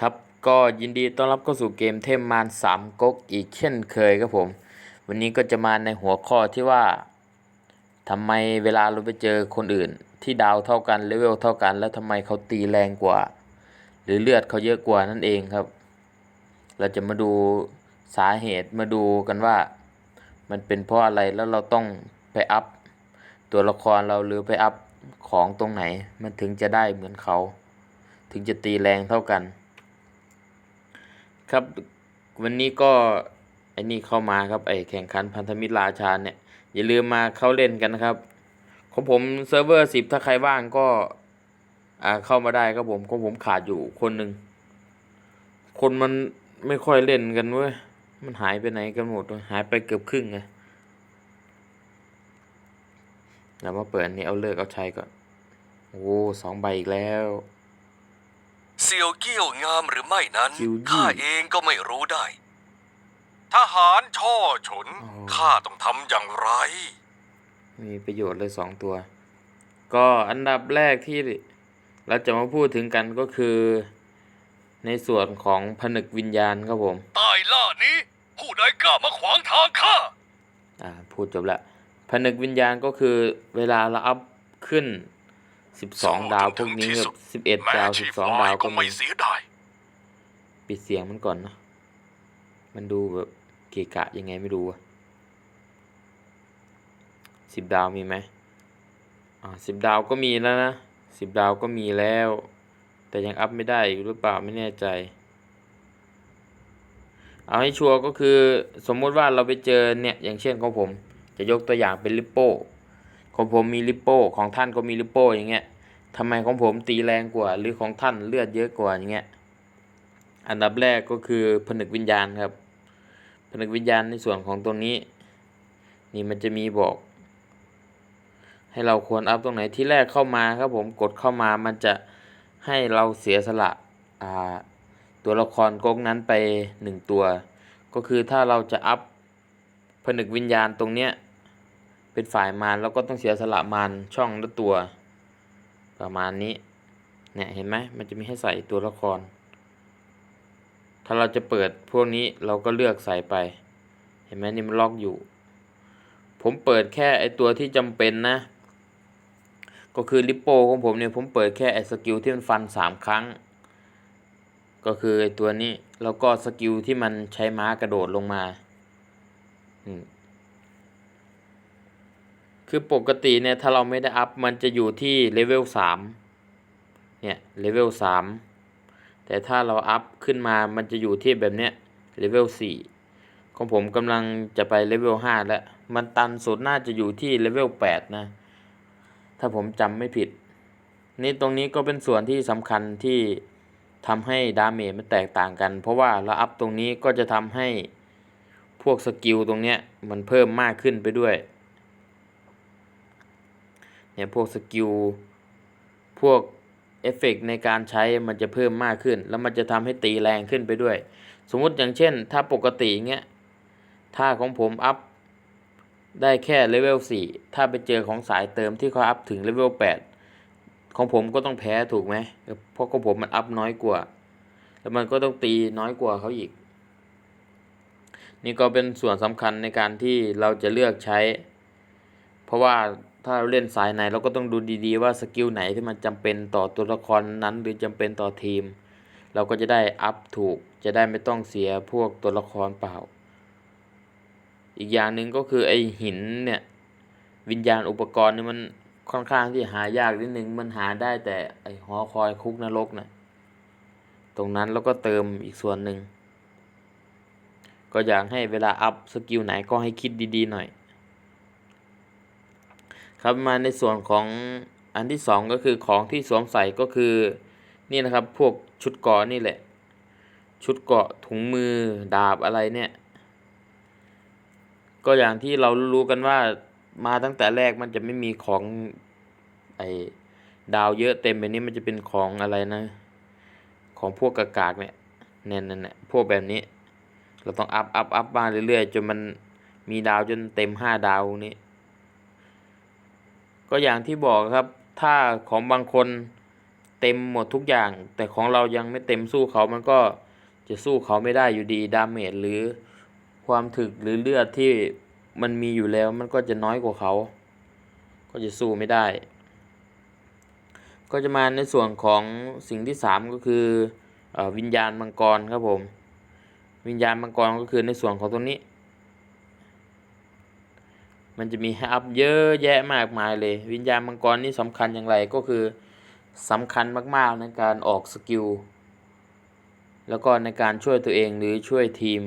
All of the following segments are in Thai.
ครับก็ยินดีต้อนรับเข้าสู่เกมเทมมานสามก๊กอีกเช่นเคยครับผม วันนี้ก็จะมาในหัวข้อที่ว่าทำไมเวลาเราไปเจอคนอื่น ที่ดาวเท่ากันเลเวลเท่ากัน แล้วทำไมเขาตีแรงกว่า หรือเลือดเขาเยอะกว่านั่นเองครับ เราจะมาดูสาเหตุมาดูกันว่า มันเป็นเพราะอะไรแล้วเราต้องไปอัพตัวละครเราหรือไปอัพของตรงไหน มันถึงจะได้เหมือนเขา ถึงจะตีแรงเท่ากัน ครับ วันนี้ก็ไอ้นี่เข้ามาครับไอแข่งขันพันธมิตรราชาเนี่ย อย่าลืมมาเข้าเล่นกันนะครับของผมเซิร์ฟเวอร์สิบถ้าใครว่างก็อ่าเข้ามาได้ครับผมของผมขาดอยู่คนหนึ่งคนมันไม่ค่อยเล่นกันเว้ยมันหายไปไหนกันหมดหายไปเกือบครึ่งไงแล้วมาเปิดนนี้เอาเลิกเอาใช้ก่อนโอ้สองใบอีกแล้ว เซียวเกี้ยวงามหรือไม่นั้นจิวยี่ข้าเองก็ไม่รู้ได้ ทหารช่อฉนอ๋อข้าต้องทำอย่างไร มีประโยชน์เลยสองตัว ก็อันดับแรกที่เราจะมาพูดถึงกันก็คือ ในส่วนของผนึกวิญญาณครับผม ตายล่านี้ ผู้ใดกล้ามาขวางทางข้า อ่าพูดจบละผนึกวิญญาณก็คือเวลาเราอัพขึ้น 12ดาวพวกนี้แบบ11แม้ดาวชีพ12ลาดาวยก็ก็มีไม่เสียดายปิดเสียงมันก่อนนะ มันดูแบบเกะกะยังไงไม่รู้อะสิบดาวมีไหมอ่าสิบดาวก็มีแล้วนะสิบดาวก็มีแล้ว แต่ยังอัพไม่ได้อีกหรือเปล่าไม่แน่ใจ เอาให้ชัวร์ก็คือสมมุติว่าเราไปเจอเนี่ยอย่างเช่นของผม จะยกตัวอย่างเป็นลิปโป้ ของผมมีลิปโป้ของท่านก็มีลิปโป้อย่างเงี้ยทำไมของผมตีแรงกว่า หรือของท่านเลือดเยอะกว่าอย่างเงี้ย อันดับแรกก็คือผนึกวิญญาณครับ ผนึกวิญญาณในส่วนของตัวนี้ นี่มันจะมีบอก ให้เราควรอัพตรงไหนที่แรกเข้ามาครับผมกดเข้ามามันจะให้เราเสียสละตัวละครก๊กนั้นไปหนึ่งตัว ก็คือถ้าเราจะอัพผนึกวิญญาณตรงเนี้ย เป็นฝ่ายมารเราก็ต้องเสียสละมารช่องละตัว ประมาณนี้ เนี่ยเห็นไหมมันจะมีให้ใส่ตัวละคร ถ้าเราจะเปิดพวกนี้เราก็เลือกใส่ไป เห็นไหมนี่มันล็อกอยู่ ผมเปิดแค่ไอตัวที่จำเป็นนะ ก็คือลิปโปของผมเนี่ยผมเปิดแค่ไอสกิลที่มันฟันสามครั้ง ก็คือไอตัวนี้แล้วก็สกิลที่มันใช้ม้ากระโดดลงมาอืม คือปกติเนี่ยถ้าเราไม่ได้อัพมันจะอยู่ที่เลเวลสามเนี่ยเลเวลสามแต่ถ้าเราอัพขึ้นมามันจะอยู่ที่แบบเนี้ยเลเวลสี่ของผมกำลังจะไปเลเวลห้าแล้ว มันตันสุดน่าจะอยู่ที่เลเวลแปดนะถ้าผมจำไม่ผิด นี่ตรงนี้ก็เป็นส่วนที่สำคัญที่ทำให้ดาเมจมันแตกต่างกัน เพราะว่าเราอัพตรงนี้ก็จะทำให้พวกสกิลตรงเนี้ยมันเพิ่มมากขึ้นไปด้วย เนี่ยพวกสกิลพวกเอฟเฟกต์ในการใช้มันจะเพิ่มมากขึ้น แล้วมันจะทำให้ตีแรงขึ้นไปด้วย สมมุติอย่างเช่น ถ้าปกติเงี้ยถ้าของผมอัพได้แค่เลเวล4ถ้าไปเจอของสายเติมที่เขาอัพถึงเลเวล8ของผมก็ต้องแพ้ถูกไหมเพราะของผมมันอัพน้อยกว่า แล้วมันก็ต้องตีน้อยกว่าเขาอีก นี่ก็เป็นส่วนสำคัญในการที่เราจะเลือกใช้ เพราะว่า ถ้าเราเล่นสายไหนเราก็ต้องดูดีๆว่าสกิลไหนที่มันจำเป็นต่อตัวละครนั้นหรือจำเป็นต่อทีม เราก็จะได้อัพถูกจะได้ไม่ต้องเสียพวกตัวละครเปล่า อีกอย่างหนึ่งก็คือไอหินเนี่ยวิญญาณอุปกรณ์เนี่ยมันค่อนข้างที่หายากนิดนึงมันหาได้แต่ไอหอคอยคุกนรกนะตรงนั้นแล้วก็เติมอีกส่วนหนึ่งก็อยากให้เวลาอัพสกิลไหนก็ให้คิดดีๆหน่อย ครับมาในส่วนของอันที่สองก็คือของที่สวมใส่ก็คือนี่นะครับพวกชุดเกาะนี่แหละ ชุดเกาะถุงมือดาบอะไรเนี่ย ก็อย่างที่เรารู้กันว่ามาตั้งแต่แรกมันจะไม่มีของไอ้ดาวเยอะเต็มแบบนี้มันจะเป็นของอะไรนะ ของพวกกากากเนี่ยเนี่ยเนี่ยเนี่ยพวกแบบนี้ เราต้องอัพอัพอัพมาเรื่อยๆจนมันมีดาวจนเต็มห้าดาวนี้ ก็อย่างที่บอกครับ ถ้าของบางคนเต็มหมดทุกอย่าง แต่ของเรายังไม่เต็มสู้เขามันก็จะสู้เขาไม่ได้อยู่ดีดาเมจหรือความถึกหรือเลือดที่มันมีอยู่แล้วมันก็จะน้อยกว่าเขา ก็จะสู้ไม่ได้ ก็จะมาในส่วนของสิ่งที่สามก็คือเออวิญญาณมังกรครับผม วิญญาณมังกรก็คือในส่วนของตรงนี้ มันจะมีให้อัพเยอะแยะมากมายเลย วิญญาณมังกรนี่สำคัญอย่างไรก็คือสำคัญมากๆในการออกสกิล แล้วก็ในการช่วยตัวเองหรือช่วยทีม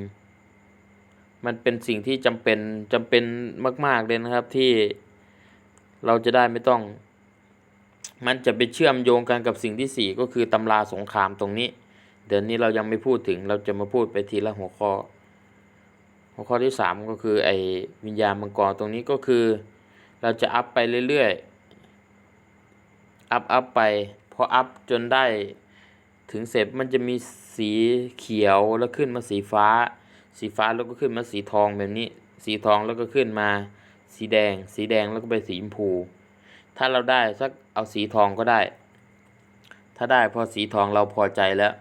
มันเป็นสิ่งที่จำเป็นจำเป็นมากๆเลยนะครับที่เราจะได้ไม่ต้อง มันจะไปเชื่อมโยงกันกับสิ่งที่สี่ก็คือตำราสงครามตรงนี้ เดี๋ยวนี้เรายังไม่พูดถึงเราจะมาพูดไปทีละหัวข้อ หัวข้อที่สามก็คือไอวิญญาณมังกรตรงนี้ก็คือ เราจะอัพไปเรื่อยๆ อัพอัพไปพออัพจนได้ถึงเสร็จมันจะมีสีเขียวแล้วขึ้นมาสีฟ้า สีฟ้าแล้วก็ขึ้นมาสีทองแบบนี้ สีทองแล้วก็ขึ้นมาสีแดง สีแดงแล้วก็ไปสีชมพู ถ้าเราได้สักเอาสีทองก็ได้ ถ้าได้พอสีทองเราพอใจแล้ว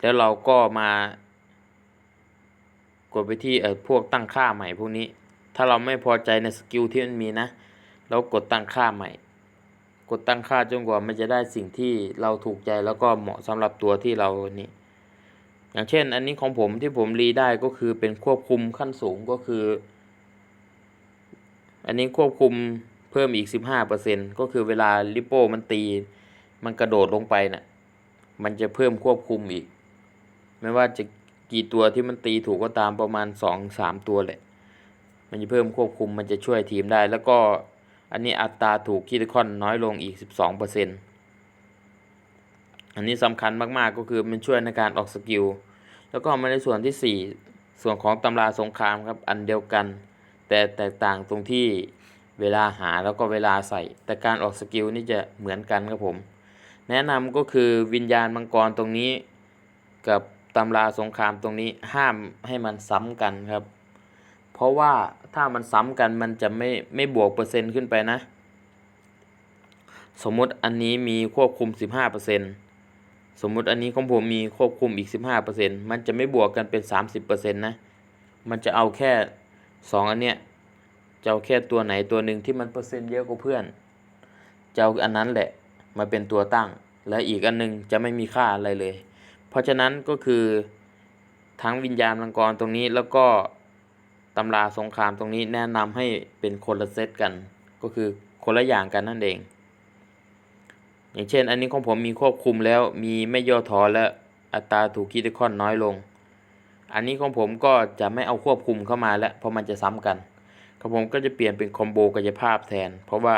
แล้วเราก็มา กดไปที่เอ่อพวกตั้งค่าใหม่พวกนี้ ถ้าเราไม่พอใจในสกิลที่มันมีนะ เรากดตั้งค่าใหม่ กดตั้งค่าจนกว่ามันจะได้สิ่งที่เราถูกใจแล้วก็เหมาะสำหรับตัวที่เรานี่อย่างเช่น อันนี้ของผมที่ผมรีได้ก็คือเป็นควบคุมขั้นสูงก็คือ อันนี้ควบคุมเพิ่มอีก 15%ก็คือเวลาลิโป้มันตี มันกระโดดลงไปน่ะมันจะเพิ่มควบคุมอีก ไม่ว่าจะ กี่ตัวที่มันตีถูกก็ตามประมาณสองสามตัวแหละ มันจะเพิ่มควบคุมมันจะช่วยทีมได้ แล้วก็อันนี้อัตราถูกคิดคอนน้อยลงอีก 12%ออันนี้สำคัญมากๆก็คือมันช่วยในการออกสกิล แล้วก็มาในส่วนที่ 4 ส่วนของตำราสงครามครับอันเดียวกัน แต่แตกต่างตรงที่เวลาหาแล้วก็เวลาใส่ แต่การออกสกิลนี่จะเหมือนกันครับผม แนะนำก็คือวิญญาณมังกรตรงนี้กับ ตำราสงครามตรงนี้ห้ามให้มันซ้ำกันครับ เพราะว่าถ้ามันซ้ำกันมันจะไม่ไม่บวกเปอร์เซ็นต์ขึ้นไปนะ สมมติอันนี้มีควบคุม 15%สมมติอันนี้ของผมมีควบคุมอีก 15%มันจะไม่บวกกันเป็น 30%นะ มันจะเอาแค่ 2 อันเนี้ยจะเอาแค่ตัวไหนตัวหนึ่งที่มันเปอร์เซ็นต์เยอะกว่าเพื่อนจะเอาอันนั้นแหละมาเป็นตัวตั้ง และอีกอันหนึงจะไม่มีค่าอะไรเลย เพราะฉะนั้นก็คือทั้งวิญญาณมังกรตรงนี้แล้วก็ตำราสงครามตรงนี้แนะนำให้เป็นคนละเซตกัน ก็คือคนละอย่างกันนั่นเอง อย่างเช่น อันนี้ของผมมีควบคุมแล้วมีไม่ย่อท้อและอัตราถูกคิดคอนน้อยลง อันนี้ของผมก็จะไม่เอาควบคุมเข้ามาแล้วเพราะมันจะซ้ำกันของผมก็จะเปลี่ยนเป็นคอมโบกายภาพแทน เพราะว่า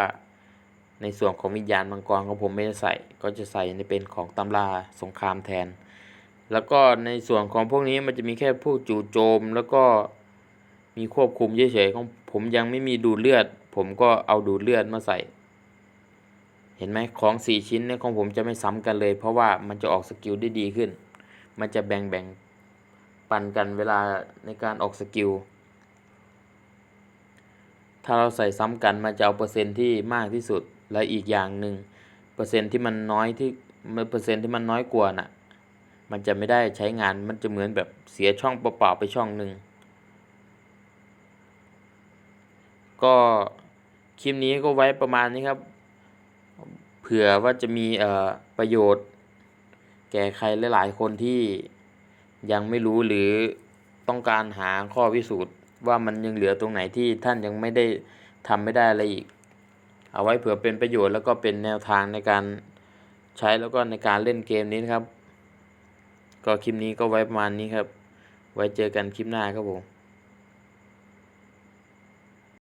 ในส่วนของวิญญาณมังกรของผมไม่ได้ใส่ ก็จะใส่ในเป็นของตำราสงครามแทน แล้วก็ในส่วนของพวกนี้มันจะมีแค่พวกจู่โจม แล้วก็มีควบคุมเฉยๆของผมยังไม่มีดูดเลือด ผมก็เอาดูดเลือดมาใส่ เห็นไหมของสี่ชิ้นเนี่ยของผมจะไม่ซ้ำกันเลย เพราะว่ามันจะออกสกิลได้ดีขึ้น มันจะแบ่งแบ่งๆปันกันเวลาในการออกสกิลถ้าเราใส่ซ้ำกันมันจะเอาเปอร์เซ็นต์ที่มากที่สุดและอีกอย่างหนึ่งเปอร์เซ็นต์ที่มันน้อยที่เปอร์เซ็นต์ที่มันน้อยกว่าน่ะ มันจะไม่ได้ใช้งานมันจะเหมือนแบบเสียช่องเปล่าๆไปช่องหนึ่งก็คลิปนี้ก็ไว้ประมาณนี้ครับ เผื่อว่าจะมีเอ่อประโยชน์ แก่ใครหลาย ๆ คนที่ยังไม่รู้หรือต้องการหาข้อพิสูจน์ ว่ามันยังเหลือตรงไหนที่ท่านยังไม่ได้ทำไม่ได้อะไรอีก เอาไว้เผื่อเป็นประโยชน์แล้วก็เป็นแนวทางในการใช้แล้วก็ในการเล่นเกมนี้นะครับ ก็คลิปนี้ก็ไว้ประมาณนี้ครับ ไว้เจอกันคลิปหน้าครับผม